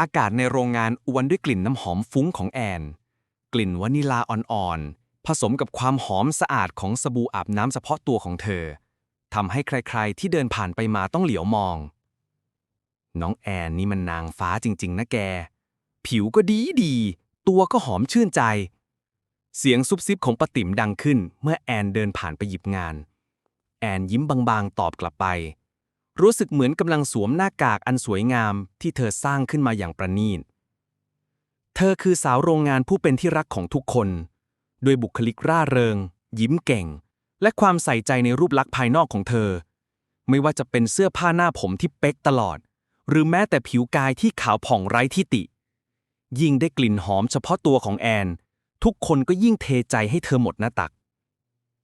อากาศในโรงงานอวนด้วยกลิ่นน้ำหอมฟุ้งของแอน กลิ่นวานิลาอ่อนๆ ผสมกับความหอมสะอาดของสบู่อาบน้ำเฉพาะตัวของเธอทำให้ใครๆ ที่เดินผ่านไปมาต้องเหลียวมอง น้องแอนนี่มันนางฟ้าจริงๆ นะแก ผิวก็ดีดีๆตัวก็หอมชื่นใจ เสียงซุบซิบของปะติ๋มดังขึ้น เมื่อแอนเดินผ่านไปหยิบงาน แอนยิ้มบางๆ ตอบกลับไป รู้สึกเหมือนกำลังสวมหน้ากากอันสวยงามที่เธอสร้างขึ้นมาอย่างประณีต เธอคือสาวโรงงานผู้เป็นที่รักของทุกคนด้วยบุคลิกร่าเริง ยิ้มเก่ง และความใส่ใจในรูปลักษณ์ภายนอกของเธอ ไม่ว่าจะเป็นเสื้อผ้าหน้าผมที่เป๊กตลอด หรือแม้แต่ผิวกายที่ขาวผ่องไร้ที่ติ ยิ่งได้กลิ่นหอมเฉพาะตัวของแอน ทุกคนก็ยิ่งเทใจให้เธอหมดหน้าตัก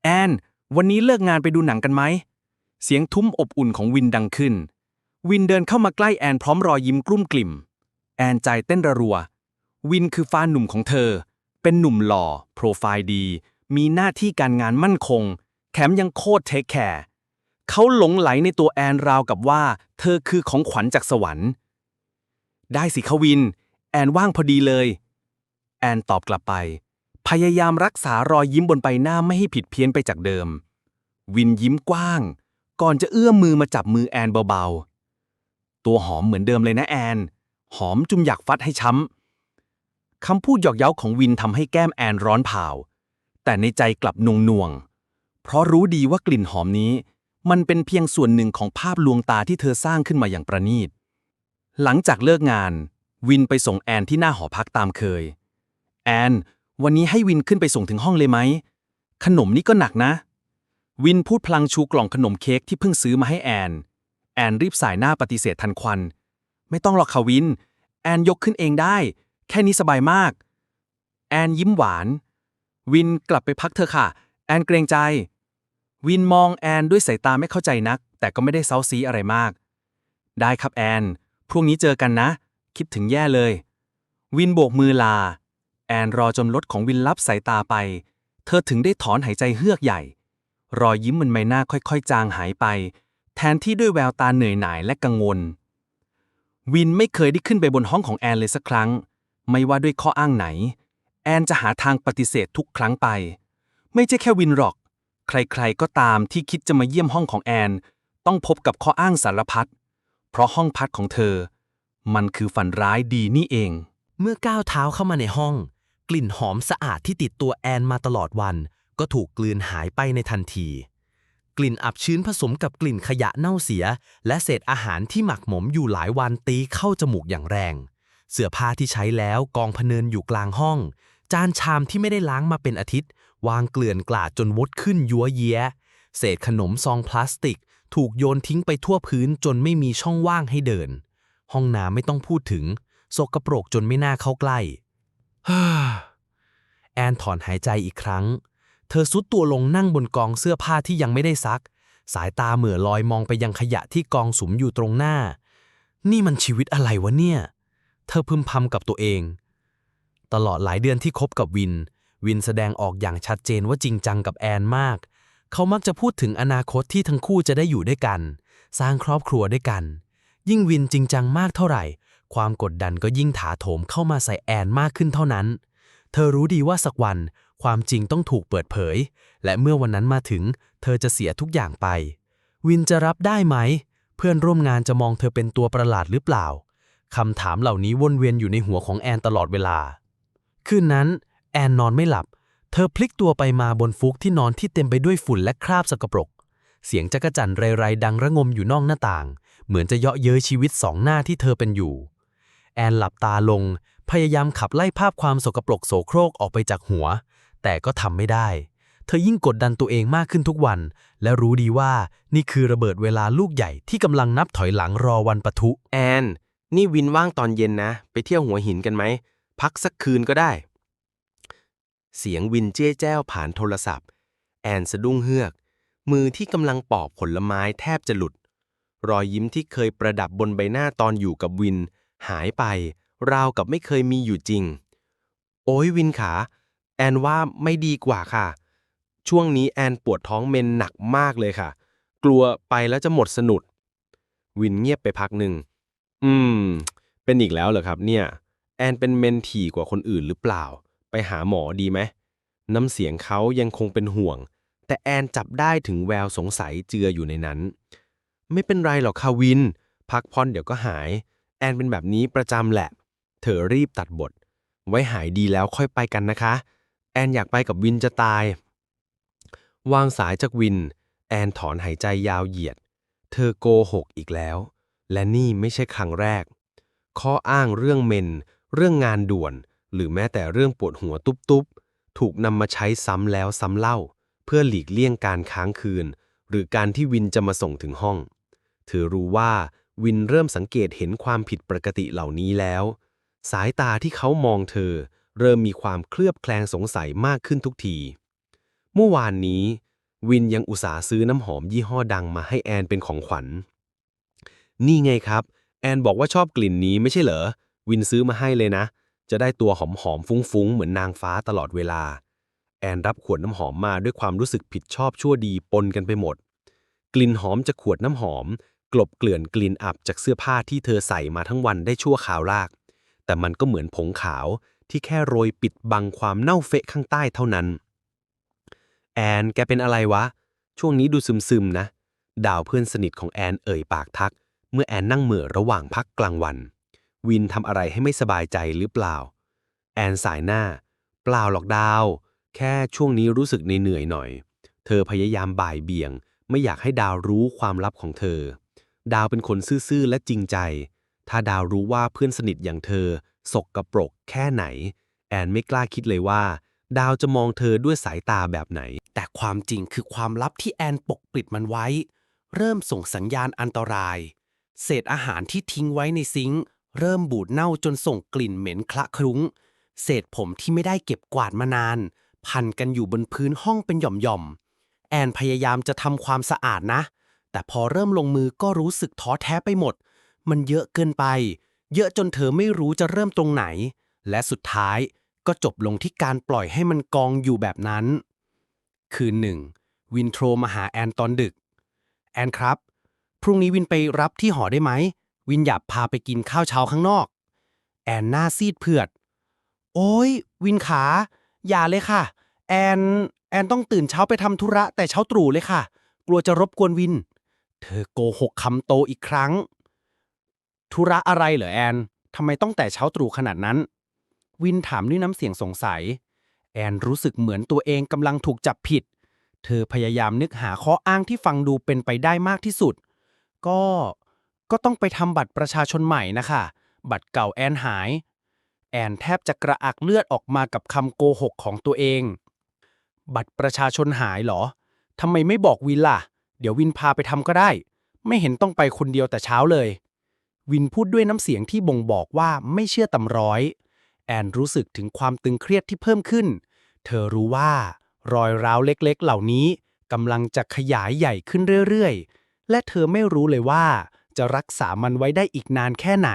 แอน วันนี้เลิกงานไปดูหนังกันไหม เสียงทุ้มอบอุ่นของวินดังขึ้น วินเดินเข้ามาใกล้แอนพร้อมรอยยิ้มกลุ้มกลิ่ม แอนใจเต้นระรัว วินคือฟ้าหนุ่มของเธอ เป็นหนุ่มหล่อ โปรไฟล์ดี มีหน้าที่การงานมั่นคง แถมยังโคตรเทคแคร์เขาหลงไหลในตัวแอนราวกับว่า เธอคือของขวัญจากสวรรค์ ได้สิคะวิน แอนว่างพอดีเลย แอนตอบกลับไป พยายามรักษารอยยิ้มบนใบหน้าไม่ให้ผิดเพี้ยนไปจากเดิม วินยิ้มกว้าง ก่อนจะเอื้อมมือมาจับมือแอนเบาๆ ตัวหอมเหมือนเดิมเลยนะแอน หอมจุมอยากฟัดให้ช้ำ คำพูดหยอกเย้าของวินทำให้แก้มแอนร้อนเผา แต่ในใจกลับนงนวง เพราะรู้ดีว่ากลิ่นหอมนี้ มันเป็นเพียงส่วนหนึ่งของภาพลวงตาที่เธอสร้างขึ้นมาอย่างประณีต หลังจากเลิกงาน วินไปส่งแอนที่หน้าหอพักตามเคย แอน วันนี้ให้วินขึ้นไปส่งถึงห้องเลยไหม ขนมนี่ก็หนักนะ วินพูดพลางชูกล่องขนมเค้กที่เพิ่งซื้อมาให้แอน แอนรีบสายหน้าปฏิเสธทันควัน ไม่ต้องหรอกค่ะวิน แอนยกขึ้นเองได้ แค่นี้สบายมาก แอนยิ้มหวาน วินกลับไปพักเถอค่ะ แอนเกรงใจ วินมองแอนด้วยสายตาไม่เข้าใจนัก แต่ก็ไม่ได้เซาซีอะไรมาก ได้ครับแอน พรุ่งนี้เจอกันนะ คิดถึงแย่เลย วินโบกมือลา แอนรอจนรถของวินลับสายตาไป เธอถึงได้ถอนหายใจเฮือกใหญ่ รอยยิ้มบนใบหน้าค่อยๆ จางหายไป แทนที่ด้วยแววตาเหนื่อยหน่ายและกังวล วินไม่เคยได้ขึ้นไปบนห้องของแอนเลยสักครั้ง ไม่ว่าด้วยข้ออ้างไหน แอนจะหาทางปฏิเสธทุกครั้งไป ไม่ใช่แค่วินหรอก ใครๆก็ตามที่คิดจะมาเยี่ยมห้องของแอน ต้องพบกับข้ออ้างสารพัดเพราะห้องพักของเธอ มันคือฝันร้ายดีนี่เอง เมื่อก้าวเท้าเข้ามาในห้อง กลิ่นหอมสะอาดที่ติดตัวแอนมาตลอดวัน ก็ถูกกลืนหายไปในทันที กลิ่นอับชื้นผสมกับกลิ่นขยะเน่าเสีย และเศษอาหารที่หมักหมมอยู่หลายวันตีเข้าจมูกอย่างแรง เสื้อผ้าที่ใช้แล้วกองพเนินอยู่กลางห้อง จานชามที่ไม่ได้ล้างมาเป็นอาทิตย์ วางเกลื่อนกลาดจนวดขึ้นยัวเยียเศษขนมซองพลาสติก ถูกโยนทิ้งไปทั่วพื้นจนไม่มีช่องว่างให้เดิน ห้องน้ำไม่ต้องพูดถึงสกปรกจนไม่น่าเข้าใกล้แอนถอนหายใจอีกครั้ง เธอซุดตัวลงนั่งบนกองเสื้อผ้าที่ยังไม่ได้ซัก สายตาเหม่อลอยมองไปยังขยะที่กองสุมอยู่ตรงหน้า นี่มันชีวิตอะไรวะเนี่ย เธอพึมพำกับตัวเอง ตลอดหลายเดือนที่คบกับวิน วินแสดงออกอย่างชัดเจนว่าจริงจังกับแอนมาก เขามักจะพูดถึงอนาคตที่ทั้งคู่จะได้อยู่ด้วยกัน สร้างครอบครัวด้วยกัน ยิ่งวินจริงจังมากเท่าไหร่ ความกดดันก็ยิ่งถาโถมเข้ามาใส่แอนมากขึ้นเท่านั้น เธอรู้ดีว่าสักวัน ความจริงต้องถูกเปิดเผย และเมื่อวันนั้นมาถึง เธอจะเสียทุกอย่างไป วินจะรับได้ไหม เพื่อนร่วมงานจะมองเธอเป็นตัวประหลาดหรือเปล่าคำถามเหล่านี้วนเวียนอยู่ในหัวของแอนตลอดเวลา คืนนั้น แอนนอนไม่หลับ เธอพลิกตัวไปมาบนฟุกที่นอนที่เต็มไปด้วยฝุ่นและคราบสกปรก เสียงจักจั่นไรๆดังระงมอยู่นอกหน้าต่าง เหมือนจะเยาะเย้ยชีวิตสองหน้าที่เธอเป็นอยู่ แอนหลับตาลง พยายามขับไล่ภาพความสกปรกโสโครกออกไปจากหัว แต่ก็ทำไม่ได้ เธอยิ่งกดดันตัวเองมากขึ้นทุกวัน และรู้ดีว่านี่คือระเบิดเวลาลูกใหญ่ที่กำลังนับถอยหลังรอวันปะทุ แอน นี่วินว่างตอนเย็นนะ ไปเที่ยวหัวหินกันไหม พักสักคืนก็ได้ เสียงวินเจ้แจ้วผ่านโทรศัพท์ แอนสะดุ้งเฮือก มือที่กำลังปอกผลไม้แทบจะหลุด รอยยิ้มที่เคยประดับบนใบหน้าตอนอยู่กับวิน หายไป ราวกับไม่เคยมีอยู่จริง โอ้ยวินขา อนว่าไม่ดีกว่าค่ะ ช่วงนี้แอนปวดท้องเมนหนักมากเลยค่ะ กลัวไปแล้วจะหมดสนุด วินเงียบไปพักหนึ่ง อืม เป็นอีกแล้วเหรอครับเนี่ย แอนเป็นเมนทีกว่าคนอื่นหรือเปล่า ไปหาหมอดีไหม น้ำเสียงเขายังคงเป็นห่วง แต่แอนจับได้ถึงแววสงสัยเจืออยู่ในนั้น ไม่เป็นไรหรอกค่ะวิน พักผ่อนเดี๋ยวก็หาย แอนเป็นแบบนี้ประจำแหละ เธอรีบตัดบท ไว้หายดีแล้วค่อยไปกันนะคะ แอนอยากไปกับวินจะตาย วางสายจากวิน แอนถอนหายใจยาวเหยียด เธอโกหกอีกแล้ว และนี่ไม่ใช่ครั้งแรก ข้ออ้างเรื่องเมน เรื่องงานด่วน หรือแม้แต่เรื่องปวดหัวตุ๊บๆ ถูกนำมาใช้ซ้ำแล้วซ้ำเล่า เพื่อหลีกเลี่ยงการค้างคืน หรือการที่วินจะมาส่งถึงห้อง เธอรู้ว่าวินเริ่มสังเกตเห็นความผิดปกติเหล่านี้แล้ว สายตาที่เขามองเธอ เริ่มมีความเคลือบแคลงสงสัยมากขึ้นทุกที เมื่อวานนี้ วินยังอุตส่าห์ซื้อน้ำหอมยี่ห้อดังมาให้แอนเป็นของขวัญ นี่ไงครับ แอนบอกว่าชอบกลิ่นนี้ไม่ใช่เหรอ วินซื้อมาให้เลยนะ จะได้ตัวหอมหอมๆฟุ้งๆ เหมือนนางฟ้าตลอดเวลา แอนรับขวดน้ำหอมมาด้วยความรู้สึกผิดชอบชั่วดีปนกันไปหมด กลิ่นหอมจากขวดน้ำหอม กลบเกลื่อนกลิ่นอับจากเสื้อผ้าที่เธอใส่มาทั้งวันได้ชั่วขาวลาก แต่มันก็เหมือนผงขาว ที่แค่โรยปิดบังความเน่าเฟะข้างใต้เท่านั้น แอนแกเป็นอะไรวะ ช่วงนี้ดูซึมๆนะ ดาวเพื่อนสนิทของแอนเอ่ยปากทัก เมื่อแอนนั่งเหม่อระหว่างพักกลางวัน วินทำอะไรให้ไม่สบายใจหรือเปล่า แอนสายหน้า เปล่าหรอกดาว แค่ช่วงนี้รู้สึกเหนื่อยหน่อย เธอพยายามบ่ายเบี่ยง ไม่อยากให้ดาวรู้ความลับของเธอ ดาวเป็นคนซื่อๆและจริงใจ ถ้าดาวรู้ว่าเพื่อนสนิทอย่างเธอ สกกระปรกแค่ไหน แอนไม่กล้าคิดเลยว่า ดาวจะมองเธอด้วยสายตาแบบไหน แต่ความจริงคือความลับที่แอนปกปิดมันไว้ เริ่มส่งสัญญาณอันตราย เศษอาหารที่ทิ้งไว้ในซิงค์เริ่มบูดเน่าจนส่งกลิ่นเหม็นคละคลุ้ง เศษผมที่ไม่ได้เก็บกวาดมานาน พันกันอยู่บนพื้นห้องเป็นหย่อมๆแอนพยายามจะทำความสะอาดนะ แต่พอเริ่มลงมือก็รู้สึกท้อแท้ไปหมด มันเยอะเกินไป เยอะจนเธอไม่รู้จะเริ่มตรงไหน และสุดท้ายก็จบลงที่การปล่อยให้มันกองอยู่แบบนั้น คืนหนึ่ง วินโทรมาหาแอนตอนดึก แอนครับ พรุ่งนี้วินไปรับที่หอได้ไหม วินอยากพาไปกินข้าวเช้าข้างนอก แอนหน้าซีดเผือด โอ้ย วินขา อย่าเลยค่ะ แอน แอนต้องตื่นเช้าไปทำธุระแต่เช้าตรู่เลยค่ะ กลัวจะรบกวนวิน เธอโกหกคำโตอีกครั้ง ธุระอะไรเหรอแอนทำไมต้องแต่เช้าตรู่ขนาดนั้น วินถามด้วยน้ำเสียงสงสัย แอนรู้สึกเหมือนตัวเองกำลังถูกจับผิด เธอพยายามนึกหาข้ออ้างที่ฟังดูเป็นไปได้มากที่สุด ก็ก็ต้องไปทำบัตรประชาชนใหม่นะคะ บัตรเก่าแอนหาย แอนแทบจะกระอักเลือดออกมากับคำโกหกของตัวเอง บัตรประชาชนหายเหรอทำไมไม่บอกวินล่ะ เดี๋ยววินพาไปทำก็ได้ ไม่เห็นต้องไปคนเดียวแต่เช้าเลย วินพูดด้วยน้ำเสียงที่บ่งบอกว่าไม่เชื่อตำร้อย แอนรู้สึกถึงความตึงเครียดที่เพิ่มขึ้น เธอรู้ว่ารอยร้าวเล็กๆ เหล่านี้กำลังจะขยายใหญ่ขึ้นเรื่อยๆ และเธอไม่รู้เลยว่า จะรักษามันไว้ได้อีกนานแค่ไหน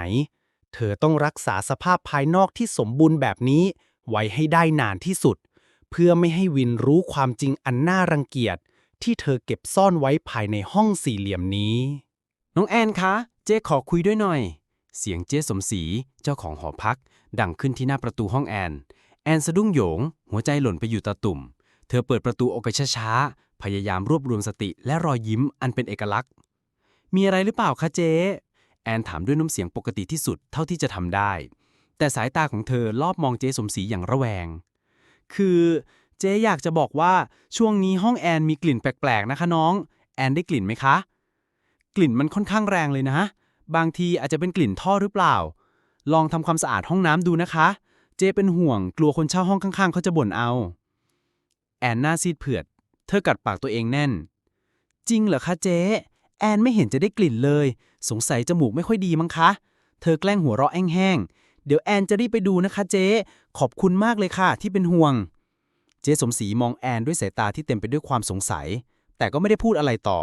เธอต้องรักษาสภาพภายนอกที่สมบูรณ์แบบนี้ ไว้ให้ได้นานที่สุด เพื่อไม่ให้วินรู้ความจริงอันน่ารังเกียจ ที่เธอเก็บซ่อนไว้ภายในห้องสี่เหลี่ยมนี้ น้องแอนคะ เจ๊ขอคุยด้วยหน่อย เสียงเจ๊สมศรีเจ้าของหอพัก ดังขึ้นที่หน้าประตูห้องแอน แอนสะดุ้งโหยง หัวใจหล่นไปอยู่ตาตุ่ม เธอเปิดประตูออกไปช้าๆ พยายามรวบรวมสติและรอยยิ้มอันเป็นเอกลักษณ์ มีอะไรหรือเปล่าคะเจ๊แอนถามด้วยน้ำเสียงปกติที่สุดเท่าที่จะทำได้ แต่สายตาของเธอลอบมองเจ๊สมศรีอย่างระแวง คือเจ๊อยากจะบอกว่าช่วงนี้ห้องแอนมีกลิ่นแปลกๆนะคะน้อง แอนได้กลิ่นไหมคะ กลิ่นมันค่อนข้างแรงเลยนะ บางทีอาจจะเป็นกลิ่นท่อหรือเปล่า ลองทำความสะอาดห้องน้ำดูนะคะ เจเป็นห่วงกลัวคนเช่าห้องข้างๆ เขาจะบ่นเอา แอนหน้าซีดเผือด เธอกัดปากตัวเองแน่น จริงเหรอคะเจ๊แอนไม่เห็นจะได้กลิ่นเลย สงสัยจมูกไม่ค่อยดีมั้งคะ เธอแกล้งหัวเราะแห้งๆ เดี๋ยวแอนจะรีบไปดูนะคะเจ๊ ขอบคุณมากเลยค่ะที่เป็นห่วง เจ๊สมศรีมองแอนด้วยสายตาที่เต็มไปด้วยความสงสัย แต่ก็ไม่ได้พูดอะไรต่อ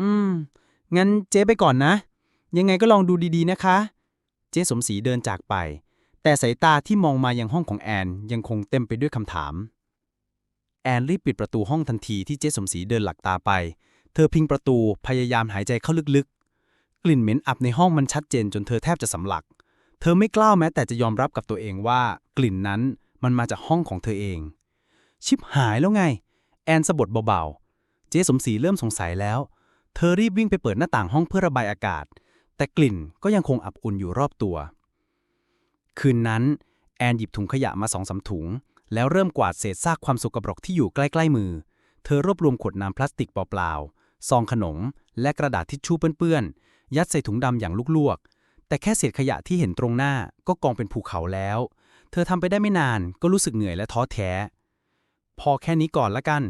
อืม งั้นเจ๊ไปก่อนนะ ยังไงก็ลองดูดีๆนะคะ เจ๊สมศรีเดินจากไป แต่สายตาที่มองมายังห้องของแอนยังคงเต็มไปด้วยคำถาม แอนรีบปิดประตูห้องทันทีที่เจ๊สมศรีเดินหลักตาไป เธอพิงประตูพยายามหายใจเข้าลึกๆ กลิ่นเหม็นอับในห้องมันชัดเจนจนเธอแทบจะสำลัก เธอไม่กล้าแม้แต่จะยอมรับกับตัวเองว่า กลิ่นนั้นมันมาจากห้องของเธอเอง ชิบหายแล้วไง แอนสะบดเบาๆ เจ๊สมศรีเริ่มสงสัยแล้ว เธอรีบวิ่งไปเปิดหน้าต่างห้องเพื่อระบายอากาศ แต่กลิ่นก็ยังคงอับอุ่นอยู่รอบตัว คืนนั้น แอนหยิบถุงขยะมาสองสามถุง แล้วเริ่มกวาดเศษซากความสกปรกที่อยู่ใกล้ๆมือ เธอรวบรวมขวดน้ำพลาสติกเปล่าๆซองขนม และกระดาษทิชชู่เปื้อนๆยัดใส่ถุงดำอย่างลวกๆแต่แค่เศษขยะที่เห็นตรงหน้าก็กองเป็นภูเขาแล้ว เธอทำไปได้ไม่นานก็รู้สึกเหนื่อยและท้อแท้ พอแค่นี้ก่อนละกัน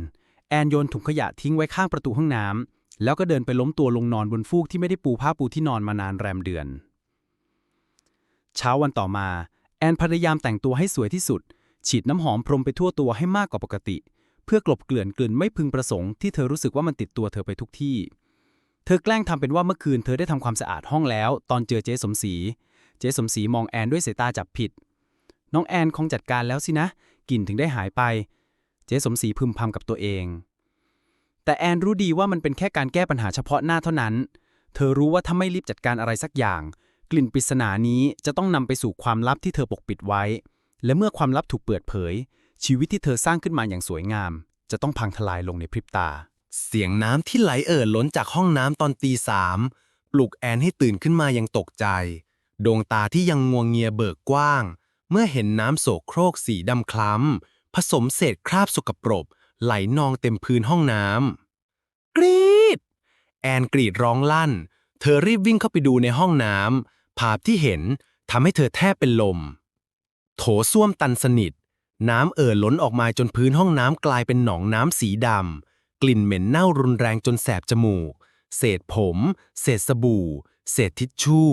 แอนโยนถุงขยะทิ้งไว้ข้างประตูห้องน้ำ แล้วก็เดินไปล้มตัวลงนอนบนฟูกที่ไม่ได้ปูผ้าปูที่นอนมานานแรมเดือน เช้าวันต่อมา แอนพยายามแต่งตัวให้สวยที่สุด ฉีดน้ำหอมพรมไปทั่วตัวให้มากกว่าปกติ เพื่อกลบเกลื่อนกลืนไม่พึงประสงค์ที่เธอรู้สึกว่ามันติดตัวเธอไปทุกที่ เธอแกล้งทำเป็นว่าเมื่อคืนเธอได้ทำความสะอาดห้องแล้ว ตอนเจอเจ๊สมศรี เจ๊สมศรีมองแอนด้วยสายตาจับผิด น้องแอนคงจัดการแล้วสินะกลิ่นถึงได้หายไป เจ๊สมศรีพึมพำกับตัวเอง แต่แอนรู้ดีว่ามันเป็นแค่การแก้ปัญหาเฉพาะหน้าเท่านั้น เธอรู้ว่าถ้าไม่รีบจัดการอะไรสักอย่าง กลิ่นปริศนานี้จะต้องนำไปสู่ความลับที่เธอปกปิดไว้ และเมื่อความลับถูกเปิดเผย ชีวิตที่เธอสร้างขึ้นมาอย่างสวยงาม จะต้องพังทลายลงในพริบตา เสียงน้ำที่ไหลเอ่อล้นจากห้องน้ำตอนตีสามปลุกแอนให้ตื่นขึ้นมาอยังตกใจ ดวงตาที่ยังงวงเงียเบิกกว้าง เมื่อเห็นน้ำโสโครกสีดำคล้ำผสมเศษคราบสกปรกไหลนองเต็มพื้นห้องน้ำ กรีดแอนกรีดร้องลั่น เธอรีบวิ่งเข้าไปดูในห้องน้ำภาพที่เห็นทำให้เธอแทบเป็นลม โถส้วมตันสนิท น้ำเอ่อล้นออกมาจนพื้นห้องน้ำกลายเป็นหนองน้ำสีดำกลิ่นเหม็นเน่ารุนแรงจนแสบจมูก เศษผม เศษสบู่ เศษทิชชู่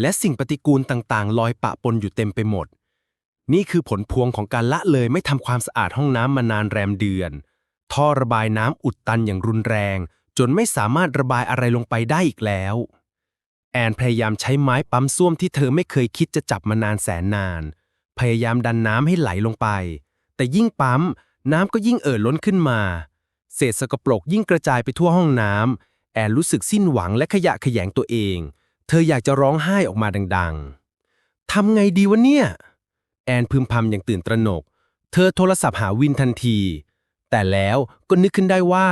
และสิ่งปฏิกูลต่างๆ ลอยปะปนอยู่เต็มไปหมด นี่คือผลพวงของการละเลยไม่ทำความสะอาดห้องน้ำมานานแรมเดือน ท่อระบายน้ำอุดตันอย่างรุนแรง จนไม่สามารถระบายอะไรลงไปได้อีกแล้ว แอนพยายามใช้ไม้ปั๊มส้วมที่เธอไม่เคยคิดจะจับมานานแสนนาน พยายามดันน้ำให้ไหลลงไป แต่ยิ่งปั๊ม น้ำก็ยิ่งเอ่อล้นขึ้นมา เศษสกปรกยิ่งกระจายไปทั่วห้องน้ำแอนรู้สึกสิ้นหวังและขยะแขยงตัวเอง เธออยากจะร้องไห้ออกมาดัง ๆทำไงดีวะเนี่ย แอนพึมพำอย่างตื่นตระหนก เธอโทรศัพท์หาวินทันที แต่แล้วก็นึกขึ้นได้ว่า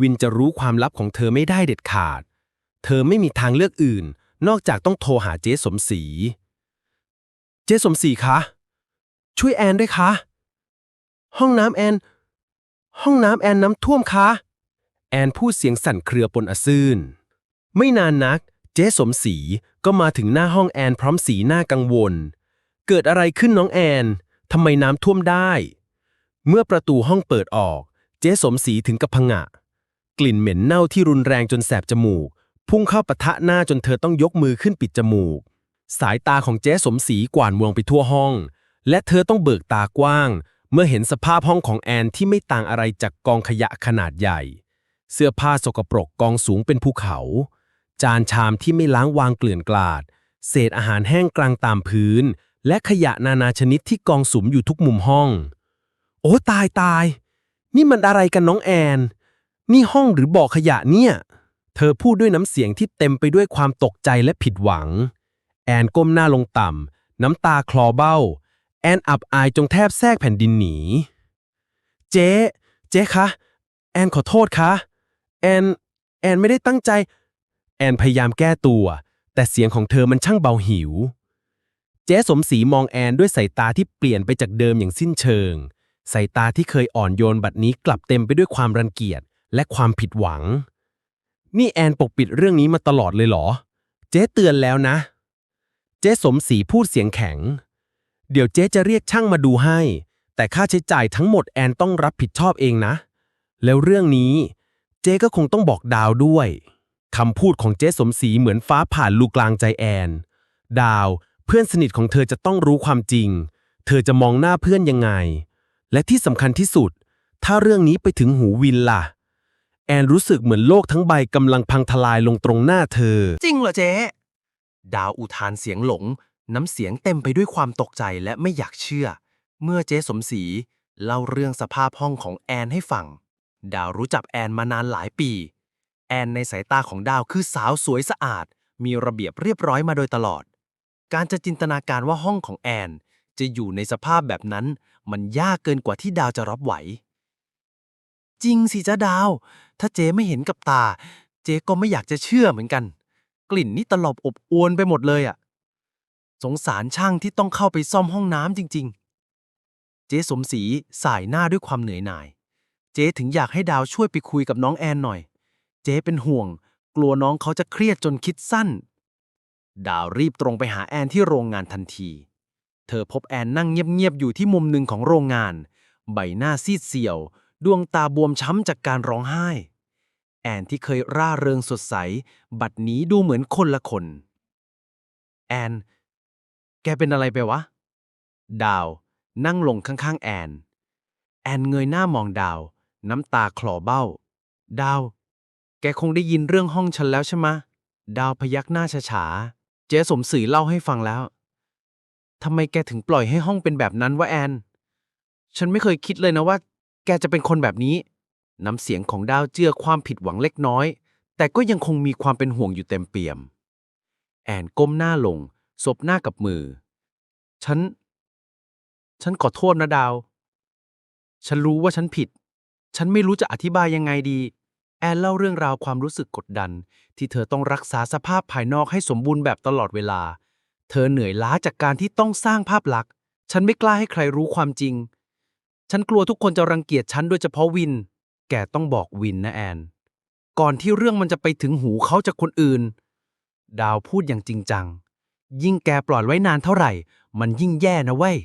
วินจะรู้ความลับของเธอไม่ได้เด็ดขาด เธอไม่มีทางเลือกอื่น นอกจากต้องโทรหาเจ๊สมศรี เจ๊สมศรีคะ ช่วยแอนด้วยคะ ห้องน้ำแอน ห้องน้ำแอนน้ำท่วมคะ แอนพูดเสียงสั่นเครือปนอซื่น ไม่นานนัก เจ๊สมศรีก็มาถึงหน้าห้องแอนพร้อมสีหน้ากังวล เกิดอะไรขึ้นน้องแอน ทำไมน้ำท่วมได้ เมื่อประตูห้องเปิดออก เจ๊สมศรีถึงกับพงะ กลิ่นเหม็นเน่าที่รุนแรงจนแสบจมูก พุ่งเข้าปะทะหน้าจนเธอต้องยกมือขึ้นปิดจมูก สายตาของเจ๊สมศรีกวาดมองไปทั่วห้อง และเธอต้องเบิกตากว้าง เมื่อเห็นสภาพห้องของแอนที่ไม่ต่างอะไรจากกองขยะขนาดใหญ่ เสื้อผ้าสกปรกกองสูงเป็นภูเขา จานชามที่ไม่ล้างวางเกลื่อนกลาด เศษอาหารแห้งกลางตามพื้น และขยะนานาชนิดที่กองสุมอยู่ทุกมุมห้อง โอ้ตายตาย นี่มันอะไรกันน้องแอน นี่ห้องหรือบ่อขยะเนี่ย เธอพูดด้วยน้ำเสียงที่เต็มไปด้วยความตกใจและผิดหวัง แอนก้มหน้าลงต่ำ น้ำตาคลอเบ้า แอนอับอายจงแทบแทรกแผ่นดินหนี เจ๊ เจ๊คะ แอนขอโทษคะ แอน แอนไม่ได้ตั้งใจ แอนพยายามแก้ตัว แต่เสียงของเธอมันช่างเบาหิว เจ๊สมศรีมองแอนด้วยสายตาที่เปลี่ยนไปจากเดิมอย่างสิ้นเชิง สายตาที่เคยอ่อนโยนบัดนี้กลับเต็มไปด้วยความรังเกียจและความผิดหวัง นี่แอนปกปิดเรื่องนี้มาตลอดเลยเหรอ เจ๊เตือนแล้วนะ เจ๊สมศรีพูดเสียงแข็ง เดี๋ยวเจ๊จะเรียกช่างมาดูให้ แต่ค่าใช้จ่ายทั้งหมดแอนต้องรับผิดชอบเองนะ แล้วเรื่องนี้ เจ๊ก็คงต้องบอกดาวด้วยคำพูดของเจ๊สมศรีเหมือนฟ้าผ่านลูกลางใจแอน ดาว เพื่อนสนิทของเธอจะต้องรู้ความจริง เธอจะมองหน้าเพื่อนยังไง และที่สำคัญที่สุด ถ้าเรื่องนี้ไปถึงหูวินล่ะ แอนรู้สึกเหมือนโลกทั้งใบกำลังพังทลายลงตรงหน้าเธอ จริงเหรอเจ๊ดาวอุทานเสียงหลง น้ำเสียงเต็มไปด้วยความตกใจและไม่อยากเชื่อ เมื่อเจ๊สมศรีเล่าเรื่องสภาพห้องของแอนให้ฟัง ดาวรู้จักแอนมานานหลายปี แอนในสายตาของดาวคือสาวสวยสะอาด มีระเบียบเรียบร้อยมาโดยตลอด การจะจินตนาการว่าห้องของแอน จะอยู่ในสภาพแบบนั้น มันยากเกินกว่าที่ดาวจะรับไหว จริงสิจ้าดาว ถ้าเจ๊ไม่เห็นกับตา เจ๊ก็ไม่อยากจะเชื่อเหมือนกัน กลิ่นนี่ตลบอบอวนไปหมดเลยอะสงสารช่างที่ต้องเข้าไปซ่อมห้องน้ำจริง ๆ เจ๊สมศรีสายหน้าด้วยความเหนื่อยหน่าย เจ๊ถึงอยากให้ดาวช่วยไปคุยกับน้องแอนหน่อย เจ๊เป็นห่วง กลัวน้องเขาจะเครียดจนคิดสั้น ดาวรีบตรงไปหาแอนที่โรงงานทันที เธอพบแอนนั่งเงียบ ๆ อยู่ที่มุมหนึ่งของโรงงาน ใบหน้าซีดเซียว ดวงตาบวมช้ำจากการร้องไห้ แอนที่เคยร่าเริงสดใส บัดนี้ดูเหมือนคนละคน แอน แกเป็นอะไรไปวะ ดาว นั่งลงข้าง ๆ แอน แอนเงยหน้ามองดาว น้ำตาคลอเบ้า ดาว แกคงได้ยินเรื่องห้องฉันแล้วใช่ไหมดาวพยักหน้าฉาๆเจ๊สมศรีเล่าให้ฟังแล้ว ทำไมแกถึงปล่อยให้ห้องเป็นแบบนั้นวะแอน ฉันไม่เคยคิดเลยนะว่า แกจะเป็นคนแบบนี้ น้ำเสียงของดาวเจือความผิดหวังเล็กน้อย แต่ก็ยังคงมีความเป็นห่วงอยู่เต็มเปี่ยม แอนก้มหน้าลงซบหน้ากับมือ ฉัน ฉันขอโทษนะดาว ฉันรู้ว่าฉันผิด ฉันไม่รู้จะอธิบายยังไงดี แอนเล่าเรื่องราวความรู้สึกกดดัน ที่เธอต้องรักษาสภาพภายนอกให้สมบูรณ์แบบตลอดเวลา เธอเหนื่อยล้าจากการที่ต้องสร้างภาพลักษณ์ ฉันไม่กล้าให้ใครรู้ความจริง ฉันกลัวทุกคนจะรังเกียจฉันโดยเฉพาะวิน แกต้องบอกวินนะแอน ก่อนที่เรื่องมันจะไปถึงหูเขาจากคนอื่น ดาวพูดอย่างจริงจัง ยิ่งแกปล่อยไว้นานเท่าไหร่ มันยิ่งแย่นะเว้ย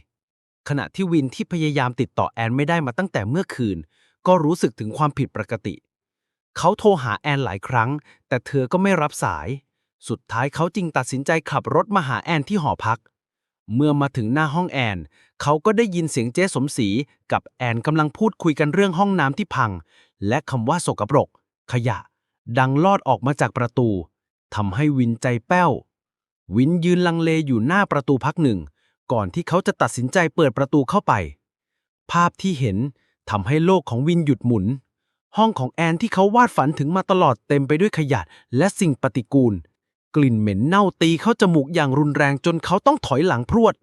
ขณะที่วินที่พยายามติดต่อแอนไม่ได้มาตั้งแต่เมื่อคืน ก็รู้สึกถึงความผิดปกติ เขาโทรหาแอนหลายครั้ง แต่เธอก็ไม่รับสาย สุดท้ายเขาจึงตัดสินใจขับรถมาหาแอนที่หอพัก เมื่อมาถึงหน้าห้องแอน เขาก็ได้ยินเสียงเจ๊สมศรีกับแอนกำลังพูดคุยกันเรื่องห้องน้ำที่พัง และคำว่าสกปรก ขยะ ดังลอดออกมาจากประตูทำให้วินใจแป้ว วินยืนลังเลอยู่หน้าประตูพักหนึ่ง ก่อนที่เขาจะตัดสินใจเปิดประตูเข้าไป ภาพที่เห็นทำให้โลกของวินหยุดหมุน ห้องของแอนที่เขาวาดฝันถึงมาตลอดเต็มไปด้วยขยะและสิ่งปฏิกูล กลิ่นเหม็นเน่าตีเข้าจมูกอย่างรุนแรงจนเขาต้องถอยหลังพรวด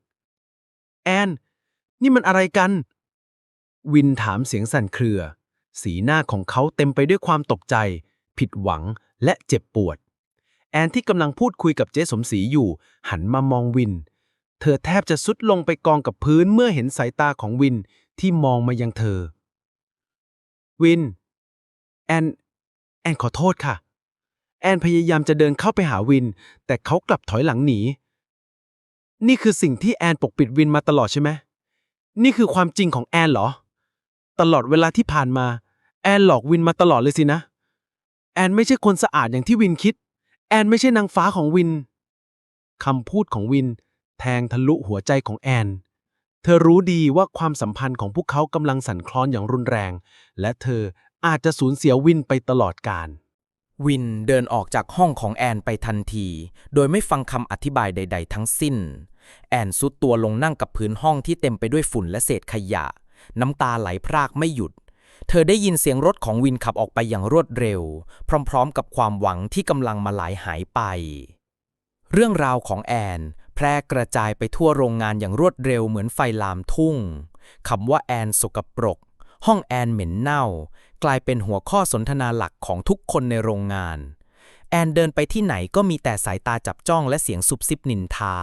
แอน นี่มันอะไรกัน วินถามเสียงสั่นเครือ สีหน้าของเขาเต็มไปด้วยความตกใจ ผิดหวังและเจ็บปวด แอนที่กำลังพูดคุยกับเจ๊สมศรีอยู่ หันมามองวิน เธอแทบจะสุดลงไปกองกับพื้นเมื่อเห็นสายตาของวินที่มองมายังเธอ วิน แอน แอนขอโทษค่ะ แอนพยายามจะเดินเข้าไปหาวิน แต่เขากลับถอยหลังหนี นี่คือสิ่งที่แอนปกปิดวินมาตลอดใช่ไหม นี่คือความจริงของแอนเหรอ ตลอดเวลาที่ผ่านมา แอนหลอกวินมาตลอดเลยสินะ แอนไม่ใช่คนสะอาดอย่างที่วินคิด แอนไม่ใช่นางฟ้าของวิน คำพูดของวินแทงทะลุหัวใจของแอน เธอรู้ดีว่าความสัมพันธ์ของพวกเขากำลังสั่นคลอนอย่างรุนแรง และเธออาจจะสูญเสียวินไปตลอดกาล วินเดินออกจากห้องของแอนไปทันที โดยไม่ฟังคำอธิบายใด ๆ ทั้งสิ้น แอนซุดตัวลงนั่งกับพื้นห้องที่เต็มไปด้วยฝุ่นและเศษขยะ น้ำตาไหลพรากไม่หยุด เธอได้ยินเสียงรถของวินขับออกไปอย่างรวดเร็ว พร้อมๆ กับความหวังที่กำลังมาหลายหายไป เรื่องราวของแอน แพร่กระจายไปทั่วโรงงานอย่างรวดเร็วเหมือนไฟลามทุ่งคำว่าแอนสกปรก ห้องแอนเหม็นเน่า กลายเป็นหัวข้อสนทนาหลักของทุกคนในโรงงาน แอนเดินไปที่ไหนก็มีแต่สายตาจับจ้องและเสียงซุบซิบนินทา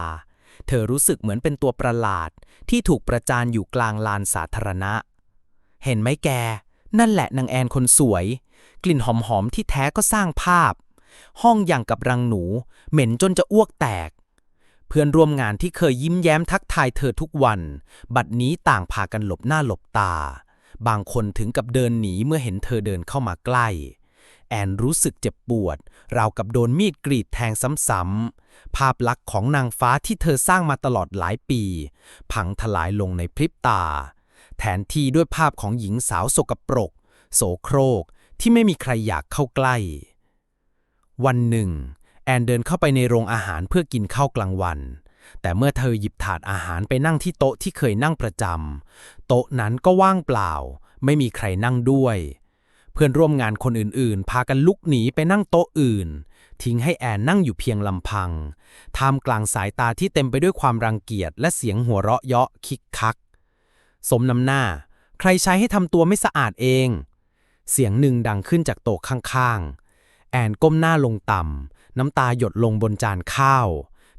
เธอรู้สึกเหมือนเป็นตัวประหลาด ที่ถูกประจานอยู่กลางลานสาธารณะ เห็นไหมแก นั่นแหละนางแอนคนสวย กลิ่นหอมๆที่แท้ก็สร้างภาพ ห้องอย่างกับรังหนู เหม็นจนจะอ้วกแตกเพื่อนร่วมงานที่เคยยิ้มแย้มทักทายเธอทุกวัน บัดนี้ต่างพากันหลบหน้าหลบตา บางคนถึงกับเดินหนีเมื่อเห็นเธอเดินเข้ามาใกล้ แอนรู้สึกเจ็บปวด ราวกับโดนมีดกรีดแทงซ้ำๆ ภาพลักษณ์ของนางฟ้าที่เธอสร้างมาตลอดหลายปี พังทลายลงในพริบตา แทนที่ด้วยภาพของหญิงสาวสกปรก โสโครกที่ไม่มีใครอยากเข้าใกล้ วันหนึ่ง แอนเดินเข้าไปในโรงอาหารเพื่อกินข้าวกลางวัน แต่เมื่อเธอหยิบถาดอาหารไปนั่งที่โต๊ะที่เคยนั่งประจำโต๊ะนั้นก็ว่างเปล่า ไม่มีใครนั่งด้วย เพื่อนร่วมงานคนอื่นๆ พากันลุกหนีไปนั่งโต๊ะอื่น ทิ้งให้แอนนั่งอยู่เพียงลำพังท่ามกลางสายตาที่เต็มไปด้วยความรังเกียจและเสียงหัวเราะเยาะคิกคัก สมน้ำหน้า ใครใช้ให้ทำตัวไม่สะอาดเอง เสียงหนึ่งดังขึ้นจากโต๊ะข้างๆ แอนก้มหน้าลงต่ำน้ำตาหยดลงบนจานข้าว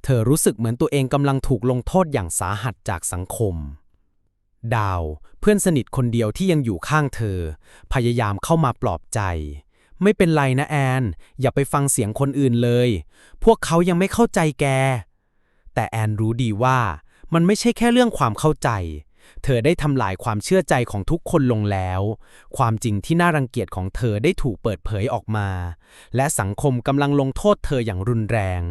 เธอรู้สึกเหมือนตัวเองกำลังถูกลงโทษอย่างสาหัสจากสังคม ดาวเพื่อนสนิทคนเดียวที่ยังอยู่ข้างเธอ พยายามเข้ามาปลอบใจ ไม่เป็นไรนะแอน อย่าไปฟังเสียงคนอื่นเลย พวกเขายังไม่เข้าใจแก แต่แอนรู้ดีว่า มันไม่ใช่แค่เรื่องความเข้าใจ เธอได้ทำลายความเชื่อใจของทุกคนลงแล้ว ความจริงที่น่ารังเกียจของเธอได้ถูกเปิดเผยออกมา และสังคมกำลังลงโทษเธออย่างรุนแรง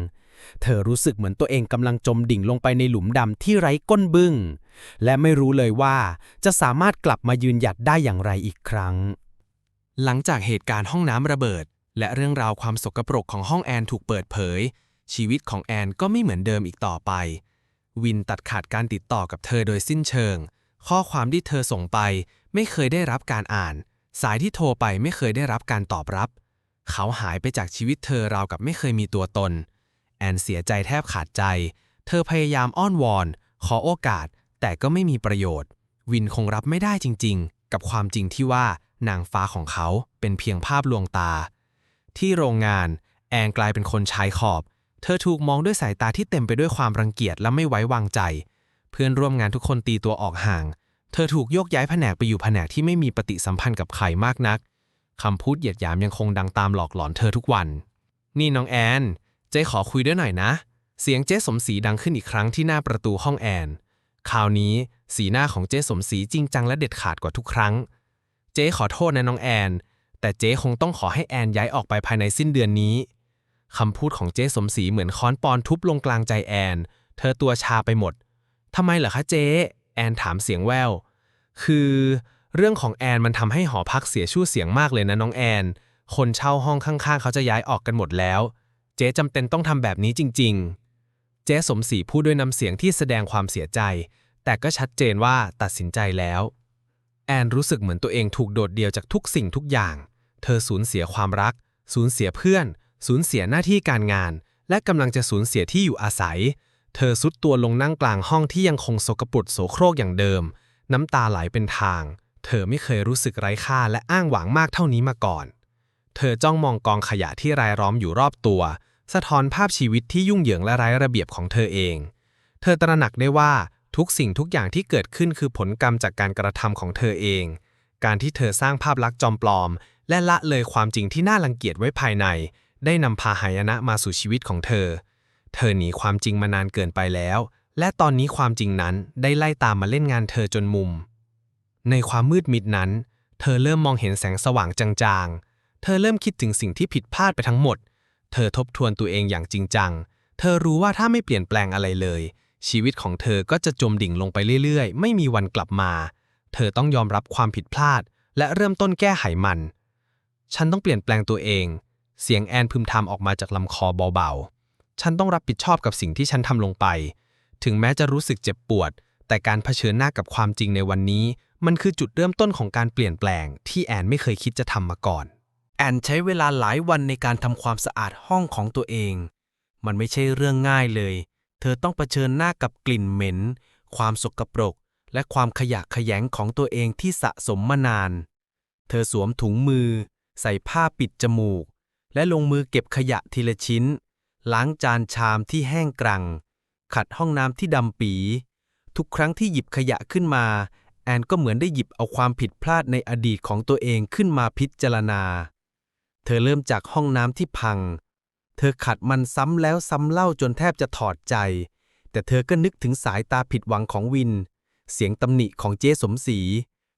เธอรู้สึกเหมือนตัวเองกำลังจมดิ่งลงไปในหลุมดำที่ไร้ก้นบึ้ง และไม่รู้เลยว่าจะสามารถกลับมายืนหยัดได้อย่างไรอีกครั้ง หลังจากเหตุการณ์ห้องน้ำระเบิด และเรื่องราวความสกปรกของห้องแอนถูกเปิดเผย ชีวิตของแอนก็ไม่เหมือนเดิมอีกต่อไป วินตัดขาดการติดต่อกับเธอโดยสิ้นเชิง ข้อความที่เธอส่งไปไม่เคยได้รับการอ่าน สายที่โทรไปไม่เคยได้รับการตอบรับ เขาหายไปจากชีวิตเธอราวกับไม่เคยมีตัวตน แอนเสียใจแทบขาดใจ เธอพยายามอ้อนวอน ขอโอกาส แต่ก็ไม่มีประโยชน์ วินคงรับไม่ได้จริง ๆ กับความจริงที่ว่านางฟ้าของเขาเป็นเพียงภาพลวงตา ที่โรงงาน แอนกลายเป็นคนชายขอบ เธอถูกมองด้วยสายตาที่เต็มไปด้วยความรังเกียจและไม่ไว้วางใจ เพื่อนร่วมงานทุกคนตีตัวออกห่าง เธอถูกโยกย้ายแผนกไปอยู่แผนกที่ไม่มีปฏิสัมพันธ์กับใครมากนักคำพูดเหยียดหยามยังคงดังตามหลอกหลอนเธอทุกวัน นี่น้องแอน เจ๊ขอคุยด้วยหน่อยนะ เสียงเจ๊สมศรีดังขึ้นอีกครั้งที่หน้าประตูห้องแอน คราวนี้สีหน้าของเจ๊สมศรีจริงจังและเด็ดขาดกว่าทุกครั้ง เจ๊ขอโทษนะน้องแอน แต่เจ๊คงต้องขอให้แอนย้ายออกไปภายในสิ้นเดือนนี้คำพูดของเจ๊สมศรีเหมือนค้อนปอนทุบลงกลางใจแอน เธอตัวชาไปหมดทำไมเหรอคะเจ๊แอนถามเสียงแวว คือ เรื่องของแอนมันทำให้หอพักเสียชื่อเสียงมากเลยนะน้องแอน คนเช่าห้องข้างๆ เขาจะย้ายออกกันหมดแล้ว จ๊จำเป็นต้องทำแบบนี้จริง ๆ เจ๊สมศรีพูดด้วยน้ำเสียงที่แสดงความเสียใจ แต่ก็ชัดเจนว่าตัดสินใจแล้ว แอนรู้สึกเหมือนตัวเองถูกโดดเดี่ยวจากทุกสิ่งทุกอย่าง เธอสูญเสียความรัก สูญเสียเพื่อน สูญเสียหน้าที่การงาน และกำลังจะสูญเสียที่อยู่อาศัย เธอซุดตัวลงนั่งกลางห้องที่ยังคงสกปรกโสโครกอย่างเดิม น้ำตาไหลเป็นทาง เธอไม่เคยรู้สึกไร้ค่าและอ้างหวังมากเท่านี้มาก่อน เธอจ้องมองกองขยะที่รายล้อมอยู่รอบตัว สะท้อนภาพชีวิตที่ยุ่งเหยิงและไร้ระเบียบของเธอเอง เธอตระหนักได้ว่าทุกสิ่งทุกอย่างที่เกิดขึ้นคือผลกรรมจากการกระทำของเธอเอง การที่เธอสร้างภาพลักษณ์จอมปลอม และละเลยความจริงที่น่ารังเกียจไว้ภายใน ได้นำพาหายนะมาสู่ชีวิตของเธอ เธอหนีความจริงมานานเกินไปแล้ว และตอนนี้ความจริงนั้นได้ไล่ตามมาเล่นงานเธอจนมุม ในความมืดมิดนั้น เธอเริ่มมองเห็นแสงสว่างจางๆ เธอเริ่มคิดถึงสิ่งที่ผิดพลาดไปทั้งหมด เธอทบทวนตัวเองอย่างจริงจัง เธอรู้ว่าถ้าไม่เปลี่ยนแปลงอะไรเลย ชีวิตของเธอก็จะจมดิ่งลงไปเรื่อยๆ ไม่มีวันกลับมา เธอต้องยอมรับความผิดพลาด และเริ่มต้นแก้ไขมัน ฉันต้องเปลี่ยนแปลงตัวเอง เสียงแอนพึมพำออกมาจากลำคอเบาๆ ฉันต้องรับผิดชอบกับสิ่งที่ฉันทำลงไป ถึงแม้จะรู้สึกเจ็บปวด แต่การเผชิญหน้ากับความจริงในวันนี้ มันคือจุดเริ่มต้นของการเปลี่ยนแปลงที่แอนไม่เคยคิดจะทำมาก่อน แอนใช้เวลาหลายวันในการทำความสะอาดห้องของตัวเอง มันไม่ใช่เรื่องง่ายเลย เธอต้องเผชิญหน้ากับกลิ่นเหม็น ความสกปรก และความขยะแขยงของตัวเองที่สะสมมานาน เธอสวมถุงมือ ใส่ผ้าปิดจมูก และลงมือเก็บขยะทีละชิ้น ล้างจานชามที่แห้งกรัง ขัดห้องน้ำที่ดำปี ทุกครั้งที่หยิบขยะขึ้นมา แอนก็เหมือนได้หยิบเอาความผิดพลาดในอดีตของตัวเองขึ้นมาพิจารณา เธอเริ่มจากห้องน้ำที่พัง เธอขัดมันซ้ำแล้วซ้ำเล่าจนแทบจะถอดใจ แต่เธอก็นึกถึงสายตาผิดหวังของวิน เสียงตำหนิของเจ๊สมศรี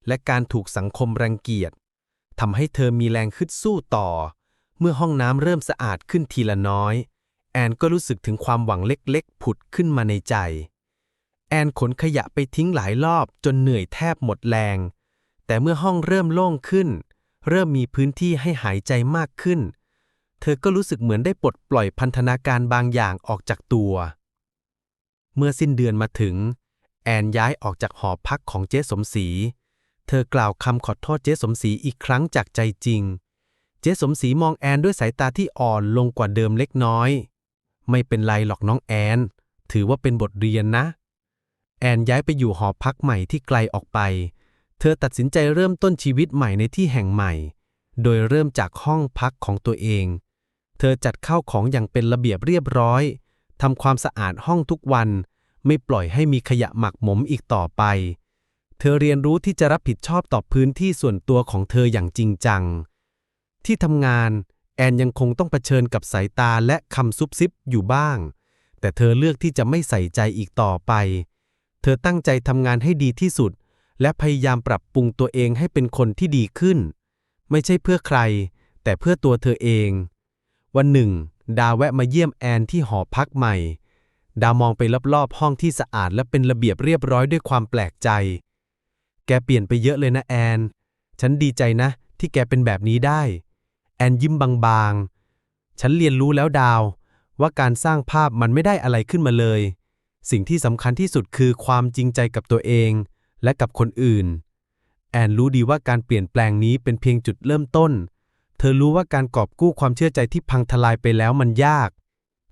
และการถูกสังคมรังเกียจทำให้เธอมีแรงขึ้นสู้ต่อ เมื่อห้องน้ำเริ่มสะอาดขึ้นทีละน้อย แอนก็รู้สึกถึงความหวังเล็กๆ ผุดขึ้นมาในใจ แอนขนขยะไปทิ้งหลายรอบจนเหนื่อยแทบหมดแรง แต่เมื่อห้องเริ่มโล่งขึ้น เริ่มมีพื้นที่ให้หายใจมากขึ้น เธอก็รู้สึกเหมือนได้ปลดปล่อยพันธนาการบางอย่างออกจากตัว เมื่อสิ้นเดือนมาถึง แอนย้ายออกจากหอพักของเจ๊สมศรี เธอกล่าวคำขอโทษเจ๊สมศรีอีกครั้งจากใจจริง เจ๊สมศรีมองแอนด้วยสายตาที่อ่อนลงกว่าเดิมเล็กน้อย ไม่เป็นไรหรอกน้องแอน ถือว่าเป็นบทเรียนนะ แอนย้ายไปอยู่หอพักใหม่ที่ไกลออกไป เธอตัดสินใจเริ่มต้นชีวิตใหม่ในที่แห่งใหม่ โดยเริ่มจากห้องพักของตัวเอง เธอจัดข้าวของอย่างเป็นระเบียบเรียบร้อยทำความสะอาดห้องทุกวัน ไม่ปล่อยให้มีขยะหมักหมมอีกต่อไป เธอเรียนรู้ที่จะรับผิดชอบต่อพื้นที่ส่วนตัวของเธออย่างจริงจัง ที่ทำงานแอนยังคงต้องเผชิญกับสายตาและคำซุบซิบอยู่บ้าง แต่เธอเลือกที่จะไม่ใส่ใจอีกต่อไป เธอตั้งใจทำงานให้ดีที่สุด และพยายามปรับปรุงตัวเองให้เป็นคนที่ดีขึ้น ไม่ใช่เพื่อใคร แต่เพื่อตัวเธอเอง วันหนึ่ง ดาแวะมาเยี่ยมแอนที่หอพักใหม่ ดามองไปรอบๆห้องที่สะอาดและเป็นระเบียบเรียบร้อยด้วยความแปลกใจ แกเปลี่ยนไปเยอะเลยนะแอน ฉันดีใจนะ ที่แกเป็นแบบนี้ได้ แอนยิ้มบางๆ ฉันเรียนรู้แล้วดาว ว่าการสร้างภาพมันไม่ได้อะไรขึ้นมาเลย สิ่งที่สำคัญที่สุดคือความจริงใจกับตัวเอง และกับคนอื่น แอนรู้ดีว่าการเปลี่ยนแปลงนี้เป็นเพียงจุดเริ่มต้น เธอรู้ว่าการกอบกู้ความเชื่อใจที่พังทลายไปแล้วมันยาก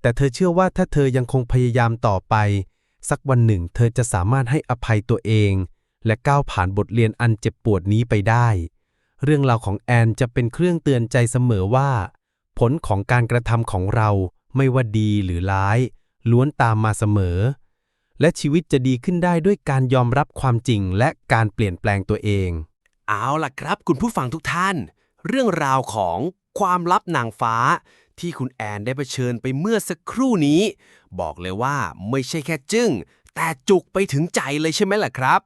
แต่เธอเชื่อว่าถ้าเธอยังคงพยายามต่อไป สักวันหนึ่ง เธอจะสามารถให้อภัยตัวเอง และก้าวผ่านบทเรียนอันเจ็บปวดนี้ไปได้ เรื่องราวของแอนจะเป็นเครื่องเตือนใจเสมอว่า ผลของการกระทำของเราไม่ว่าดีหรือร้าย ล้วนตามมาเสมอ และชีวิตจะดีขึ้นได้ด้วยการยอมรับความจริงและการเปลี่ยนแปลงตัวเอง เอาล่ะครับ คุณผู้ฟังทุกท่าน เรื่องราวของความลับนางฟ้า ที่คุณแอนได้เผชิญไปเมื่อสักครู่นี้ บอกเลยว่าไม่ใช่แค่จึ้ง แต่จุกไปถึงใจเลยใช่ไหมล่ะครับ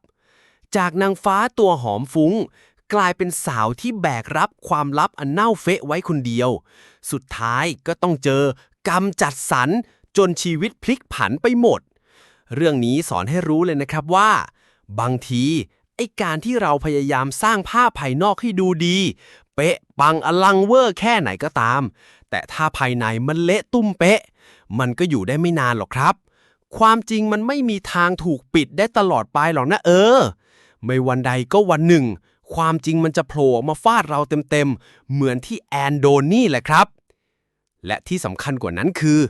จากนางฟ้าตัวหอมฟุ้ง กลายเป็นสาวที่แบกรับความลับอันเน่าเฟะไว้คนเดียว สุดท้ายก็ต้องเจอกรรมจัดสรรจนชีวิตพลิกผันไปหมด เรื่องนี้สอนให้รู้เลยนะครับว่า บางที ไอการที่เราพยายามสร้างภาพภายนอกให้ดูดี เป๊ะปังอลังเวอร์แค่ไหนก็ตาม แต่ถ้าภายในมันเละตุ้มเป๊ะ มันก็อยู่ได้ไม่นานหรอกครับ ความจริงมันไม่มีทางถูกปิดได้ตลอดไปหรอกนะเออ ไม่วันใดก็วันหนึ่ง ความจริงมันจะโผล่ออกมาฟาดเราเต็มๆเหมือนที่แอนโดนี่แหละครับ และที่สำคัญกว่านั้นคือ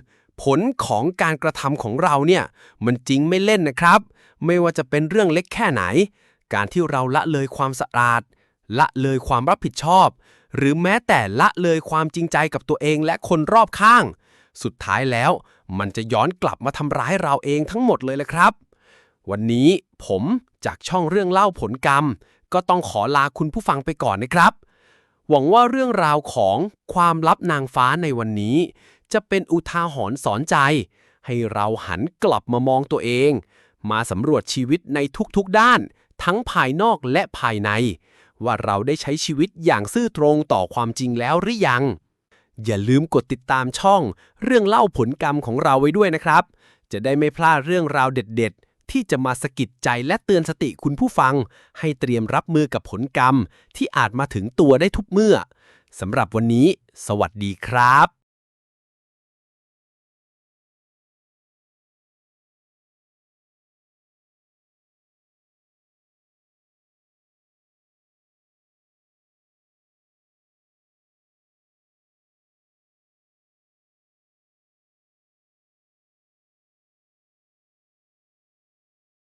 ผลของการกระทำของเราเนี่ยมันจริงไม่เล่นนะครับ ไม่ว่าจะเป็นเรื่องเล็กแค่ไหน การที่เราละเลยความสะอาด ละเลยความรับผิดชอบ หรือแม้แต่ละเลยความจริงใจกับตัวเองและคนรอบข้าง สุดท้ายแล้ว มันจะย้อนกลับมาทำร้ายเราเองทั้งหมดเลยละครับ วันนี้ผมจากช่องเรื่องเล่าผลกรรม ก็ต้องขอลาคุณผู้ฟังไปก่อนนะครับ หวังว่าเรื่องราวของความลับนางฟ้าในวันนี้ จะเป็นอุทาหรณ์สอนใจ ให้เราหันกลับมามองตัวเอง มาสำรวจชีวิตในทุกๆด้าน ทั้งภายนอกและภายใน ว่าเราได้ใช้ชีวิตอย่างซื่อตรงต่อความจริงแล้วหรือยัง อย่าลืมกดติดตามช่อง เรื่องเล่าผลกรรมของเราไว้ด้วยนะครับ จะได้ไม่พลาดเรื่องราวเด็ด ๆที่จะมาสะกิดใจและเตือนสติคุณผู้ฟัง ให้เตรียมรับมือกับผลกรรม ที่อาจมาถึงตัวได้ทุกเมื่อสำหรับวันนี้ สวัสดีครับ